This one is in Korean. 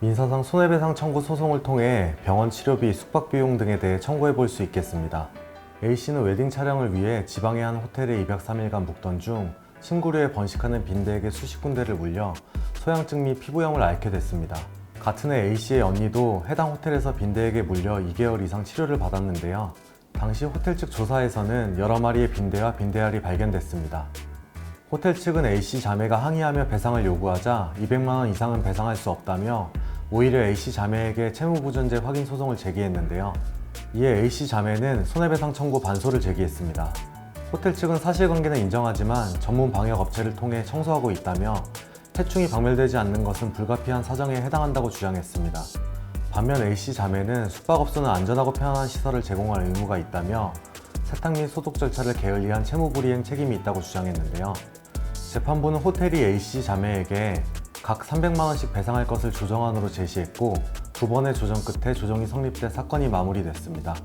민사상 손해배상 청구 소송을 통해 병원 치료비, 숙박 비용 등에 대해 청구해 볼 수 있겠습니다. A씨는 웨딩 촬영을 위해 지방의 한 호텔에 2박 3일간 묵던 중 침구류에 번식하는 빈대에게 수십 군데를 물려 소양증 및 피부염을 앓게 됐습니다. 같은 해 A씨의 언니도 해당 호텔에서 빈대에게 물려 2개월 이상 치료를 받았는데요. 당시 호텔 측 조사에서는 여러 마리의 빈대와 빈대알이 발견됐습니다. 호텔 측은 A씨 자매가 항의하며 배상을 요구하자 200만 원 이상은 배상할 수 없다며 오히려 A씨 자매에게 채무부존재 확인 소송을 제기했는데요. 이에 A씨 자매는 손해배상 청구 반소를 제기했습니다. 호텔 측은 사실관계는 인정하지만 전문 방역 업체를 통해 청소하고 있다며 해충이 박멸되지 않는 것은 불가피한 사정에 해당한다고 주장했습니다. 반면 A씨 자매는 숙박업소는 안전하고 편안한 시설을 제공할 의무가 있다며 세탁 및 소독 절차를 게을리한 채무불이행 책임이 있다고 주장했는데요. 재판부는 호텔이 A씨 자매에게 각 300만 원씩 배상할 것을 조정안으로 제시했고 두 번의 조정 끝에 조정이 성립돼 사건이 마무리됐습니다.